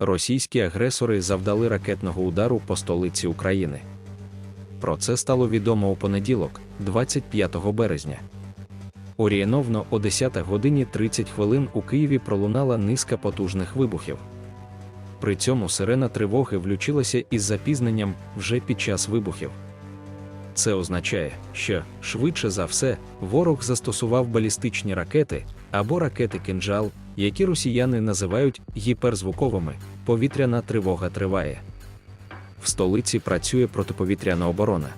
російські агресори завдали ракетного удару по столиці України. Про це стало відомо у понеділок, 25 березня. Орієновно о 10 годині 30 хвилин у Києві пролунала низка потужних вибухів. При цьому сирена тривоги влючилася із запізненням вже під час вибухів. Це означає, що, швидше за все, ворог застосував балістичні ракети або ракети кинджал, які росіяни називають гіперзвуковими. Повітряна тривога триває. В столиці працює протиповітряна оборона.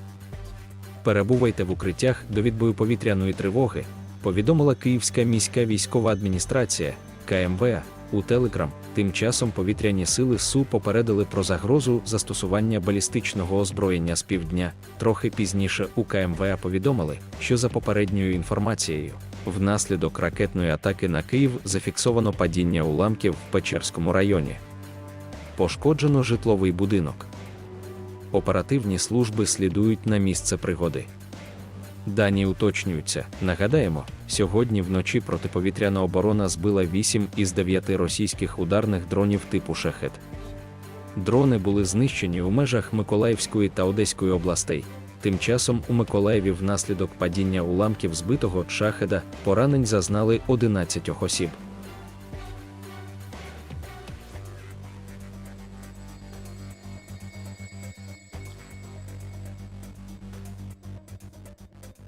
Перебувайте в укриттях до відбою повітряної тривоги, повідомила Київська міська військова адміністрація КМВА у Телеграм. Тим часом повітряні сили СУ попередили про загрозу застосування балістичного озброєння з півдня. Трохи пізніше у КМВА повідомили, що за попередньою інформацією, внаслідок ракетної атаки на Київ зафіксовано падіння уламків в Печерському районі. Пошкоджено житловий будинок. Оперативні служби слідують на місце пригоди. Дані уточнюються. Нагадаємо, сьогодні вночі протиповітряна оборона збила 8 із 9 російських ударних дронів типу шахет. Дрони були знищені у межах Миколаївської та Одеської областей. Тим часом у Миколаєві внаслідок падіння уламків збитого шахеда поранень зазнали 11 осіб.